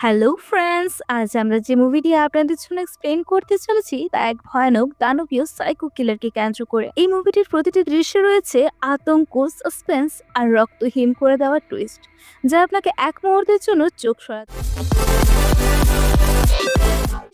Hello friends আজ আমরা যে মুভিটি আপনাদের জন্য এক্সপ্লেন করতে চলেছি, তা এক ভয়ানক দানবীয় সাইকো কিলারকে কেন্দ্র করে। এই মুভিটির প্রতিটি দৃশ্যে রয়েছে আতঙ্ক সাসপেন্স আর রক্তহীন করে দেওয়ার টুইস্ট যা আপনাকে এক মুহূর্তের জন্য চোখ সরাতে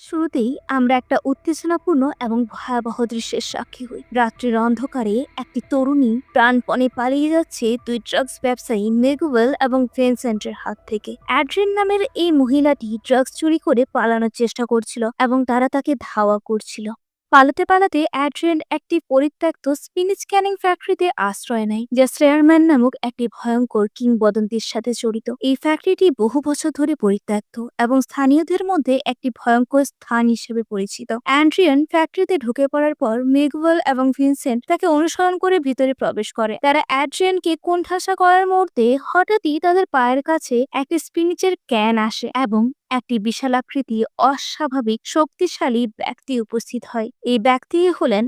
শুরুতেই আমরা একটা উত্তেজনাপূর্ণ এবং ভয়াবহ দৃশ্যের সাক্ষী হই। রাত্রির অন্ধকারে একটি তরুণী প্রাণপণে পালিয়ে যাচ্ছে দুই ড্রাগস ব্যবসায়ী মেগুয়েল এবং ভেনসেন্টের হাত থেকে। অ্যাড্রিন নামের এই মহিলাটি ড্রাগস চুরি করে পালানোর চেষ্টা করছিল এবং তারা তাকে ধাওয়া করছিল। পালাতে পালাতে অ্যাড্রিয়ান একটি পরিত্যক্ত স্পিনিচ ক্যানিং ফ্যাক্টরিতে আশ্রয় নেয়, যা শ্রেয়ারম্যান নামক একটি ভয়ঙ্কর কিংবদন্তির সাথে জড়িত। এই ফ্যাক্টরিটি বহু বছর ধরে পরিত্যক্ত এবং স্থানীয়দের মধ্যে একটি ভয়ঙ্কর স্থান হিসেবে পরিচিত। অ্যান্ড্রিয়ান ফ্যাক্টরিতে ঢুকে পড়ার পর মেগওয়েল এবং ভিনসেন্ট তাকে অনুসরণ করে ভিতরে প্রবেশ করে। তারা অ্যাড্রিয়ানকে কোণঠাসা করার মুহূর্তে হঠাৎই তাদের পায়ের কাছে একটি স্পিনিচের ক্যান আসে এবং একটি বিশালাকৃতি অস্বাভাবিক শক্তিশালী ব্যক্তি উপস্থিত হয়। এই ব্যক্তি হলেন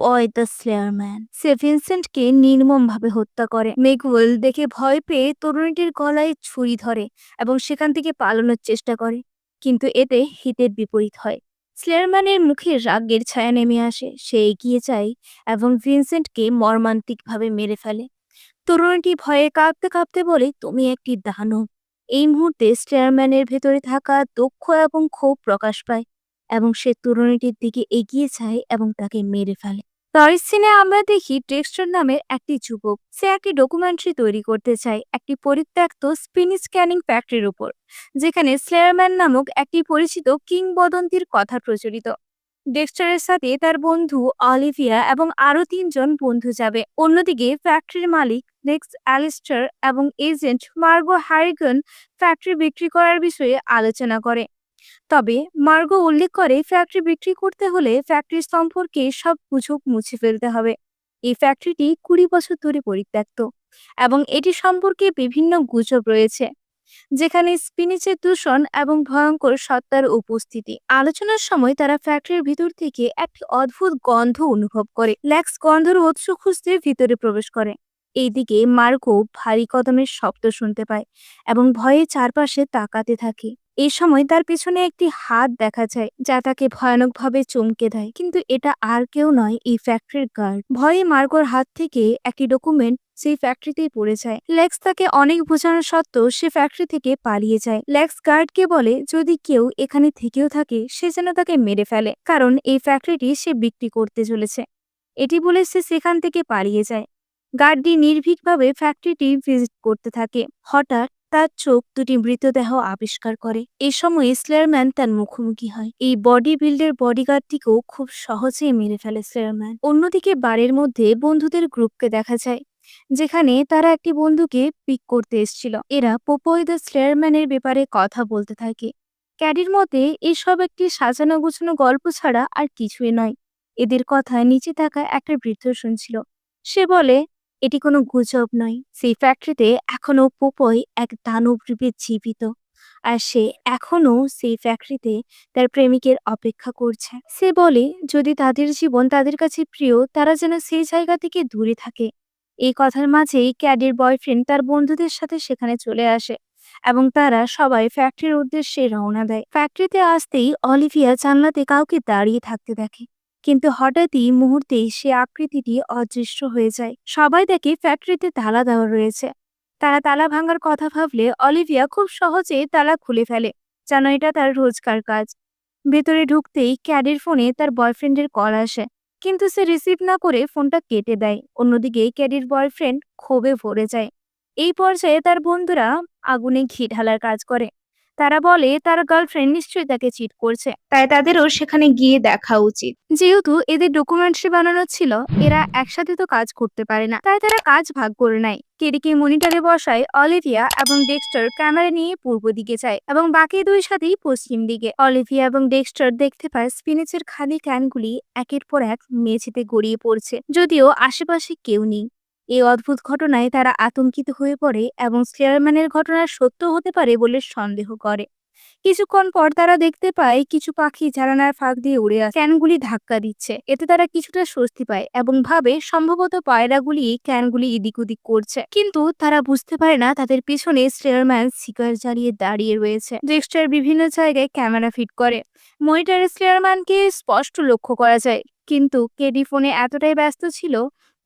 পয় দ্য স্লেয়ারম্যান সে ভিনসেন্টকে নির্মমভাবে হত্যা করে। মেগুয়েল দেখে ভয় পেয়ে তরুণীটির গলায় ছুরি ধরে এবং সেখান থেকে পালানোর চেষ্টা করে, কিন্তু এতে হিতের বিপরীত হয়। স্লেয়ারম্যানের মুখে রাগের ছায়া নেমে আসে। সে এগিয়ে যায় এবং ভিনসেন্টকে মর্মান্তিকভাবে মেরে ফেলে। তরুণীটি ভয়ে কাঁপতে কাঁপতে বলে, তুমি একটি দানব। এই মুহূর্তে স্টেয়ারম্যানের ভেতরে থাকা দক্ষ এবং ক্ষোভ প্রকাশ পায় এবং সে তরুণীটির দিকে এগিয়ে যায় এবং তাকে মেরে ফেলে। পরের সিনে আমরা দেখি ডেক্সটার নামের একটি যুবক। সে একটি ডকুমেন্টারি তৈরি করতে চায় একটি পরিত্যক্ত স্পিনিচ ক্যানিং ফ্যাক্টরির উপর, যেখানে স্লেয়ারম্যান নামক একটি পরিচিত কিংবদন্তির কথা প্রচলিত। ডেক্সটারের সাথে তার বন্ধু অলিভিয়া এবং আরও তিনজন বন্ধু যাবে। অন্যদিকে ফ্যাক্টরির মালিক নেক্সট অ্যালিস্টার এবং এজেন্ট মার্গো হ্যারিগন ফ্যাক্টরি বিক্রি করার বিষয়ে আলোচনা করে। তবে মার্গো উল্লেখ করে, ফ্যাক্টরি বিক্রি করতে হলে ফ্যাক্টরি সম্পর্কে সব গুজব মুছে ফেলতে হবে। এই ফ্যাক্টরিটি কুড়ি বছর ধরে পরিত্যক্ত এবং এটি সম্পর্কে বিভিন্ন গুজব রয়েছে। যেখানে স্পিনিচের দূষণ এবং ভয়ঙ্কর সত্তার উপস্থিতি। আলোচনার সময় তারা ফ্যাক্টরির ভিতর থেকে একটি অদ্ভুত গন্ধ অনুভব করে। ল্যাক্স গন্ধর উৎস খুঁজতে ভিতরে প্রবেশ করে। এইদিকে মার্কো ভারী কদমের শব্দ শুনতে পায় এবং ভয়ে চারপাশে তাকাতে থাকে। এই সময় তার পিছনে একটি হাত দেখা যায়, যা তাকে ভয়ানকভাবে চমকে দেয়। কিন্তু এটা আর কেউ নয় এই ফ্যাক্টরির গার্ড ভয়ে মার্গোর হাত থেকে একটি ডকুমেন্ট সেই ফ্যাক্টরিতেই পড়ে যায়। লেক্স তাকে অনেক বোঝানো সত্ত্বেও সে ফ্যাক্টরি থেকে পালিয়ে যায়। লেক্স গার্ডকে বলে, যদি কেউ এখানে থেকেও থাকে, সে যেন তাকে মেরে ফেলে। কারণ এই ফ্যাক্টরিটি সে বিক্রি করতে চলেছে। এটি বলে সে সেখান থেকে পালিয়ে যায়। গার্ডটি নির্ভীকভাবে ফ্যাক্টরিটি ভিজিট করতে থাকে। হঠাৎ তার চোখ দুটি মৃতদেহ আবিষ্কার করে। এ সময় স্লেয়ারম্যান তার মুখোমুখি হয়। এই বডি বিল্ডের বডিগার্ডটিকেও খুব সহজেই মেরে ফেলে স্লেয়ারম্যান। অন্যদিকে বাড়ির মধ্যে বন্ধুদের গ্রুপকে দেখা যায়, যেখানে তারা একটি বন্ধুকে পিক করতে এসেছিল। এরা পোপই দ্য স্লেয়ারম্যানের ব্যাপারে কথা বলতে থাকে। ক্যাডির মতে, এসব একটি সাজানো গুছানো গল্প ছাড়া আর কিছুই নয়। এদের কথা নিচে থাকা একটা বৃদ্ধ শুনছিল। সে বলে এটি কোনো গুজব নয়। সেই ফ্যাক্টরিতে এখনও পোপই এক দানব রূপে জীবিত। আর সে এখনও সেই ফ্যাক্টরিতে তার প্রেমিকের অপেক্ষা করছে। সে বলে, যদি তাদের জীবন তাদের কাছে প্রিয়, তারা যেন সেই জায়গা থেকে দূরে থাকে। এই কথার মাঝেই ক্যাডির বয়ফ্রেন্ড তার বন্ধুদের সাথে সেখানে চলে আসে এবং তারা সবাই ফ্যাক্টরির উদ্দেশ্যে রওনা দেয়। ফ্যাক্টরিতে আসতেই অলিভিয়া জানলাতে কাউকে দাঁড়িয়ে থাকতে দেখে। কিন্তু হঠাৎই মুহূর্তেই সে আকৃতিটি অদৃশ্য হয়ে যায়। সবাই দেখে ফ্যাক্টরিতে তালা দেওয়া রয়েছে। তারা তালা ভাঙার কথা ভাবলে অলিভিয়া খুব সহজে তালা খুলে ফেলে, যেন এটা তার রোজকার কাজ। ভেতরে ঢুকতেই ক্যাডির ফোনে তার বয়ফ্রেন্ডের কল আসে, কিন্তু সে রিসিভ না করে ফোনটা কেটে দেয়। অন্যদিকে ক্যাডির বয়ফ্রেন্ড ক্ষোভে ভরে যায়। এই পর্যায়ে তার বন্ধুরা আগুনে ঘি ঢালার কাজ করে। তারা বলে তার গার্লফ্রেন্ড নিশ্চয়ই তাকে চিট করছে। তাই তাদেরও সেখানে গিয়ে দেখা উচিত। যেহেতু এদের ডকুমেন্টারি বানানো ছিল এরা একসাথে তো কাজ করতে পারে না। তাই তারা কাজ ভাগ করে নেয়। কেডিকে মনিটরে বসায় অলিভিয়া এবং ডেক্সটার ক্যামেরা নিয়ে পূর্ব দিকে যায় এবং বাকি দুই সাথেই পশ্চিম দিকে। অলিভিয়া এবং ডেক্সটার দেখতে পায় স্পিনিচের খালি ক্যানগুলি একের পর এক মেঝেতে গড়িয়ে পড়ছে যদিও আশেপাশে কেউ নেই। এই অদ্ভুত ঘটনায় তারা আতঙ্কিত হয়ে পড়ে এবং স্লেয়ারম্যানের ঘটনা সত্য হতে পারে বলে সন্দেহ করে। কিছুক্ষণ পর তারা দেখতে পায় কিছু পাখি জানালার ফাঁক দিয়ে উড়ে আসে ক্যানগুলি ধাক্কা দিচ্ছে। এতে তারা কিছুটা স্বস্তি পায় এবং ভাবে সম্ভবত পায়রাগুলি ক্যানগুলি এদিক ওদিক করছে। কিন্তু তারা বুঝতে পারে না তাদের পিছনে স্টেয়ারম্যান শিকার জ্বালিয়ে দাঁড়িয়ে রয়েছে। ডেক্সটার বিভিন্ন জায়গায় ক্যামেরা ফিট করে। মনিটরে স্টেয়ারম্যানকে স্পষ্ট লক্ষ্য করা যায়। কিন্তু কেডি ফোনে এতটাই ব্যস্ত ছিল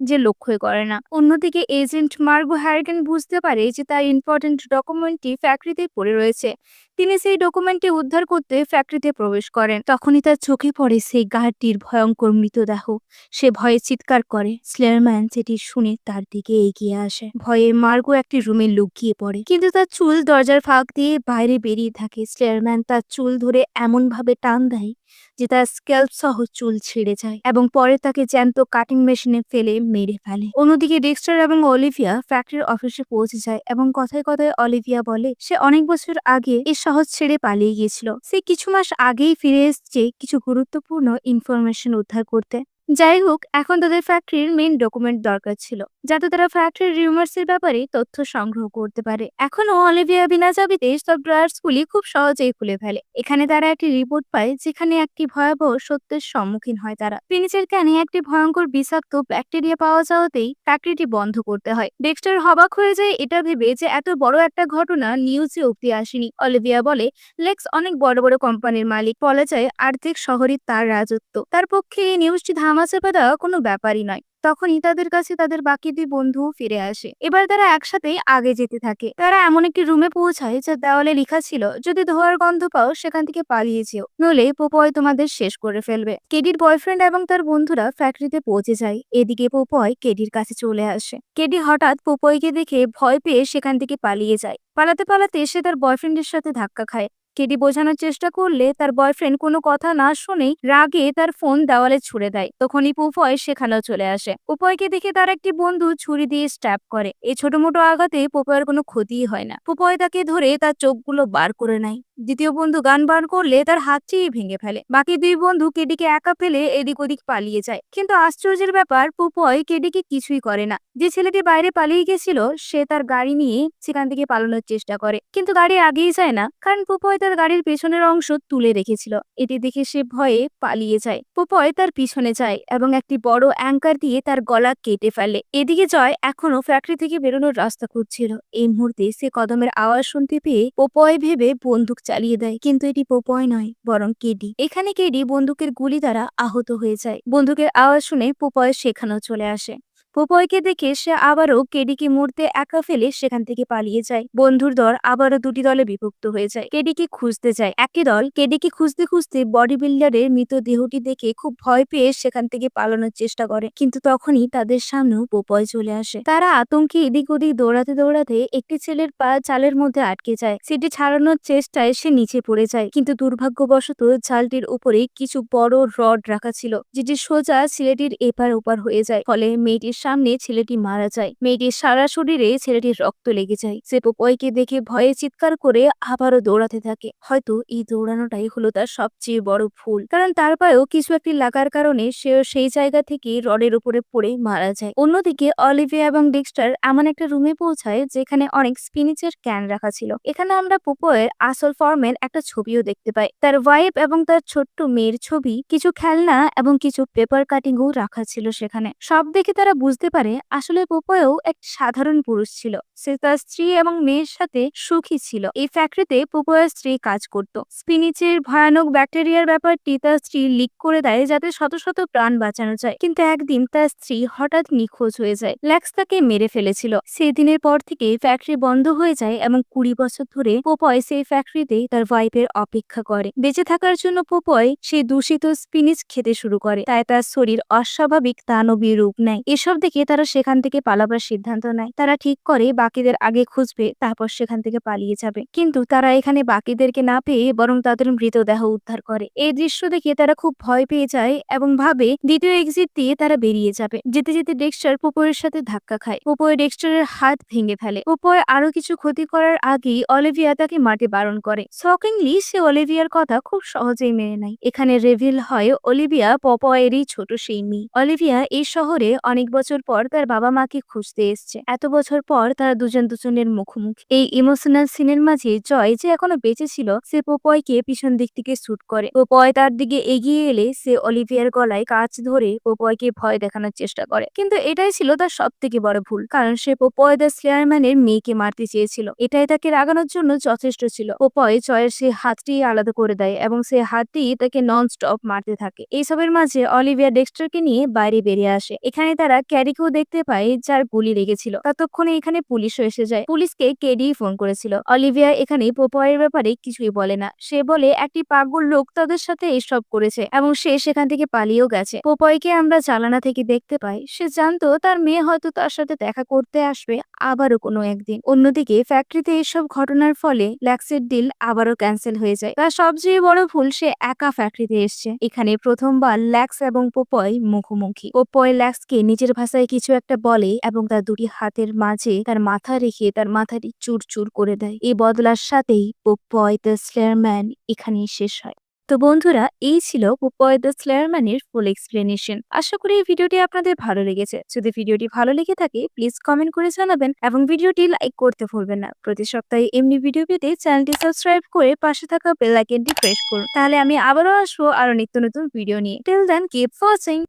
যে লক্ষ্যই করে না। অন্যদিকে এজেন্ট মার্গো হ্যারিকেন বুঝতে পারে যে তার ইম্পর্টেন্ট ডকুমেন্টটি ফ্যাক্টরিতে পড়ে রয়েছে। তিনি সেই ডকুমেন্টটি উদ্ধার করতে ফ্যাক্টরিতে প্রবেশ করেন। তখনই তার চোখে পড়ে সেই গার্ডটির ভয়ঙ্কর মৃতদেহ। সে ভয়ে চিৎকার করে। স্লেয়ারম্যান সেটি শুনে তার দিকে এগিয়ে আসে। ভয়ে মার্গো একটি রুমে লুকিয়ে পড়ে। কিন্তু তার চুল দরজার ফাঁক দিয়ে বাইরে বেরিয়ে থাকে। স্লেয়ারম্যান তার চুল ধরে এমন ভাবে টান দেয় যে তার স্ক্যাল্প সহ চুল ছিঁড়ে যায় এবং পরে তাকে জ্যান্ত কাটিং মেশিনে ফেলে মেরে ফেলে। অন্যদিকে ডেক্সটার এবং অলিভিয়া ফ্যাক্টরির অফিসে পৌঁছে যায় এবং কথায় কথায় অলিভিয়া বলে, সে অনেক বছর আগে এই শহর ছেড়ে পালিয়ে গিয়েছিল। সে কিছু মাস আগেই ফিরে এসছে কিছু গুরুত্বপূর্ণ ইনফরমেশন উদ্ধার করতে। যাই হোক এখন তাদের ফ্যাক্টরির মেইন ডকুমেন্ট দরকার ছিল, যাতে তারা ফ্যাক্টরির রিউমার্স এর ব্যাপারে তথ্য সংগ্রহ করতে পারে। এখনও অলিভিয়া বিনা চাবিতে সব ড্রয়ার্স গুলি খুব সহজেই খুলে ফেলে। এখানে তারা একটি রিপোর্ট পায়, যেখানে একটি ভয়াবহ সত্যের সম্মুখীন হয় তারা। ফিনিচের ক্যানে একটি ভয়ঙ্কর বিষাক্ত ব্যাকটেরিয়া পাওয়া যাওয়াতেই ফ্যাক্টরিটি বন্ধ করতে হয়। ডেক্সটার হবাক হয়ে যায় এটা ভেবে যে এত বড় একটা ঘটনা নিউজে অব্দি আসেনি। অলিভিয়া বলে লেক্স অনেক বড় বড় কোম্পানির মালিক। বলা যায় আর্থিক শহরই তার রাজত্ব। তার পক্ষে এই নিউজটি ধামাচাপা দেওয়া কোনো ব্যাপারই নয়। তখনই তাদের কাছে তাদের বাকি দুই বন্ধু ফিরে আসে। এবার তারা একসাথে আগে যেতে থাকে। তারা এমন একটি রুমে পৌঁছায় যা দেওয়ালে লেখা ছিল, যদি ধোয়ার গন্ধ পাও, সেখান থেকে পালিয়ে যেও। নলে পোপয় তোমাদের শেষ করে ফেলবে। কেডির বয়ফ্রেন্ড এবং তার বন্ধুরা ফ্যাক্টরিতে পৌঁছে যায়। এদিকে পোপয় কেডির কাছে চলে আসে। কেডি হঠাৎ পোপয়কে দেখে ভয় পেয়ে সেখান থেকে পালিয়ে যায়। পালাতে পালাতে সে তার বয়ফ্রেন্ডের সাথে ধাক্কা খায়। কেডি বোঝানোর চেষ্টা করলে তার বয়ফ্রেন্ড কোনো কথা না শুনেই রাগে তার ফোন দেওয়ালে ছুড়ে দেয়। তখনই পুপয় সেখানেও চলে আসে। পুপয়কে দেখে তার একটি বন্ধু ছুরি দিয়ে স্ট্যাপ করে। এই ছোট মোটো আঘাতে পুপয়ের কোনো ক্ষতিই হয় না। পুপয় তাকে ধরে তার চোখগুলো বার করে নেয়। দ্বিতীয় বন্ধু গান বার করলে তার হাতটি ভেঙে ফেলে। বাকি দুই বন্ধু কেডিকে একা ফেলে এদিক ওদিক পালিয়ে যায়। কিন্তু আশ্চর্যের ব্যাপার পুপয় কেডিকে কিছুই করে না। যে ছেলেটি বাইরে পালিয়ে গেছিল, সে তার গাড়ি নিয়ে সেখান থেকে পালানোর চেষ্টা করে। কিন্তু গাড়ি আগেই যায় না। কারণ পুপয় তার গাড়ির পেছনের অংশ তুলে রেখেছিল। এটি দেখে সে ভয়ে পালিয়ে যায়। পুপয় তার পিছনে যায় এবং একটি বড় অ্যাঙ্কার দিয়ে তার গলা কেটে ফেলে। এদিকে জয় এখনও ফ্যাক্টরি থেকে বেরোনোর রাস্তা খুঁজছিল। এই মুহূর্তে সে কদমের আওয়াজ শুনতে পেয়ে পোপয় ভেবে বন্দুক চালিয়ে দেয়। কিন্তু এটি পোপয় নয়, বরং কেডি। এখানে কেডি বন্দুকের গুলি দ্বারা আহত হয়ে যায়। বন্দুকের আওয়াজ শুনে পোপয় সেখানেও চলে আসে। পোপয়কে দেখে সে আবারও কেডিকে মুড়তে একা ফেলে সেখান থেকে পালিয়ে যায়। বন্ধুর দল আবারও দুটি দলে বিভক্ত হয়ে যায়। কেডিকে খুঁজতে যায়। একই দল কেডিকে খুঁজতে খুঁজতে বডি বিল্ডারের মৃতদেহটি দেখে খুব ভয় পেয়ে সেখান থেকে পালানোর চেষ্টা করে। কিন্তু তখনই তাদের সামনেও পোপয় চলে আসে। তারা আতঙ্কে এদিক ওদিক দৌড়াতে দৌড়াতে একটি ছেলের পা চালের মধ্যে আটকে যায়। সেটি ছাড়ানোর চেষ্টায় সে নিচে পড়ে যায়। কিন্তু দুর্ভাগ্যবশত চালটির উপরে কিছু বড় রড রাখা ছিল, যেটি সোজা ছেলেটির এপার ওপার হয়ে যায়। ফলে মেয়েটির সামনে ছেলেটি মারা যায়। মেয়েটির সারা শরীরে ছেলেটির রক্ত লেগে যায়। সে পোপয়কে দেখে ভয়ে চিৎকার করে আবারও দৌড়াতে থাকে। হয়তো এই দৌড়ানোটাই হলো তার সবচেয়ে বড় ভুল। কারণ তার পায়েও কিছু একটি লাগার কারণে সেও সেই জায়গা থেকে রডের উপরে পড়ে মারা যায়। অন্যদিকে অলিভিয়া এবং ডিক্সটার এমন একটা রুমে পৌঁছায় যেখানে অনেক স্পিনিচের ক্যান রাখা ছিল। এখানে আমরা পোপয়ের আসল ফর্মের একটা ছবিও দেখতে পাই। তার ওয়াইফ এবং তার ছোট্ট মেয়ের ছবি, কিছু খেলনা এবং কিছু পেপার কাটিংও রাখা ছিল সেখানে। সব দেখে তারা বুঝতে পারে আসলে পোপয়েও এক সাধারণ পুরুষ ছিল। সে তার স্ত্রী এবং মেয়ের সাথে সুখী ছিল। এই ফ্যাক্টরিতে পোপয়ের স্ত্রী কাজ করত। স্পিনিচের ভয়ানক ব্যাকটেরিয়ার ব্যাপারটি তার স্ত্রী লিক করে দেয় যাতে শত শত প্রাণ বাঁচানো যায়। কিন্তু একদিন তার স্ত্রী হঠাৎ নিখোঁজ হয়ে যায়। ল্যাক্স তাকে মেরে ফেলেছিল। সেই দিনের পর থেকে ফ্যাক্টরি বন্ধ হয়ে যায় এবং কুড়ি বছর ধরে পোপয় সেই ফ্যাক্টরিতে তার ওয়াইফের অপেক্ষা করে। বেঁচে থাকার জন্য পোপয় সেই দূষিত স্পিনিচ খেতে শুরু করে। তাই তার শরীর অস্বাভাবিক দানবীয় রূপ নেয়। এসব দেখে তারা সেখান থেকে পালাবার সিদ্ধান্ত নেয়। তারা ঠিক করে বাকিদের আগে খুঁজবে, তারপর সেখান থেকে পালিয়ে যাবে। কিন্তু তারা এখানে বাকিদেরকে না পেয়ে বরং তাদের মৃতদেহ উদ্ধার করে। এই দৃশ্য দেখে তারা খুব ভয় পেয়ে যায় এবং ভাবে দ্বিতীয় এক্সিট দিয়ে তারা বেরিয়ে যাবে। যেতে যেতে ডেক্সটার পোপয়ের সাথে ধাক্কা খায়। পোপয় ডেক্সটারের হাত ভেঙে ফেলে। পোপয় আরও কিছু ক্ষতি করার আগেই অলিভিয়া তাকে মাঠে বারণ করে। শকিংলি সে অলিভিয়ার কথা খুব সহজেই মেনে নেয়। এখানে রেভিল হয় অলিভিয়া পপয়েরই ছোট সেই মেয়ে। অলিভিয়া এই শহরে অনেক বছর বছর পর তার বাবা মাকে খুঁজতে এসছে। এত বছর পর তারা দুজন দুজনের মুখোমুখি। এই ইমোশনাল সিনের মাঝে জয় যে এখনও বেঁচে ছিল, সে পোপয়কে পিছন দিক থেকে শুট করে। পোপয় তার দিকে এগিয়ে এলে সে অলিভিয়ার গলায় কাজ ধরে পোপয়কে ভয় দেখানোর চেষ্টা করে। কিন্তু এটাই ছিল তার সব থেকে বড় ভুল, কারণ সে পোপয় দ্য স্লেয়ারম্যানের মেয়েকে মারতে চেয়েছিল। এটাই তাকে রাগানোর জন্য যথেষ্ট ছিল। পোপয় জয়ের সে হাতটি আলাদা করে দেয় এবং সে হাতটি তাকে নন স্টপ মারতে থাকে। এইসবের মাঝে অলিভিয়া ডেক্সটারকে নিয়ে বাইরে বেরিয়ে আসে। এখানে তারা ক্যারিকেও দেখতে পায় যার গুলি লেগেছিল। ততক্ষণে এখানে পুলিশও এসে যায়। পুলিশকে কেডি ফোন করেছিল। অলিভিয়া এখানে পোপয়ের ব্যাপারে কিছুই বলে না। সে বলে, একটি পাগল লোক তাদের সাথে এসব করেছে এবং সে সেখান থেকে পালিয়েও গেছে। পোপয়কে আমরা চালানা থেকে দেখতে পাই। সে জানতো তার মেয়ে হয়তো তার সাথে দেখা করতে আসবে আবারও কোনো একদিন। অন্যদিকে ফ্যাক্টরিতে এসব ঘটনার ফলে ল্যাক্সের ডিল আবারও ক্যান্সেল হয়ে যায়। তার সবচেয়ে বড় ভুল, সে একা ফ্যাক্টরিতে এসছে। এখানে প্রথমবার ল্যাক্স এবং পোপয় মুখোমুখি। পোপয় ল্যাক্সকে নিজের ভাষায় কিছু একটা বলে এবং তার দুটি হাতের মাঝে তার মাথা রেখে তার মাথাটি চুর চুর করে দেয়। এই বদলার সাথেই পোপয় দ্য স্লেয়ারম্যান এখানেই শেষ হয়। তো বন্ধুরা, এই ছিল পোপয় দ্য স্লেয়ারম্যানের ফুল এক্সপ্লেনেশন আশা করি এই ভিডিওটি আপনাদের ভালো লেগেছে। যদি ভিডিওটি ভালো লেগে থাকে প্লিজ কমেন্ট করে জানাবেন এবং ভিডিওটি লাইক করতে ভুলবেন না। প্রতি সপ্তাহে এমনি ভিডিও পেতে চ্যানেলটি সাবস্ক্রাইব করে পাশে থাকা বেল আইকনটি প্রেস করুন। তাহলে আমি আবারও আসব আরও নিত্য নতুন ভিডিও নিয়ে। Till then keep watching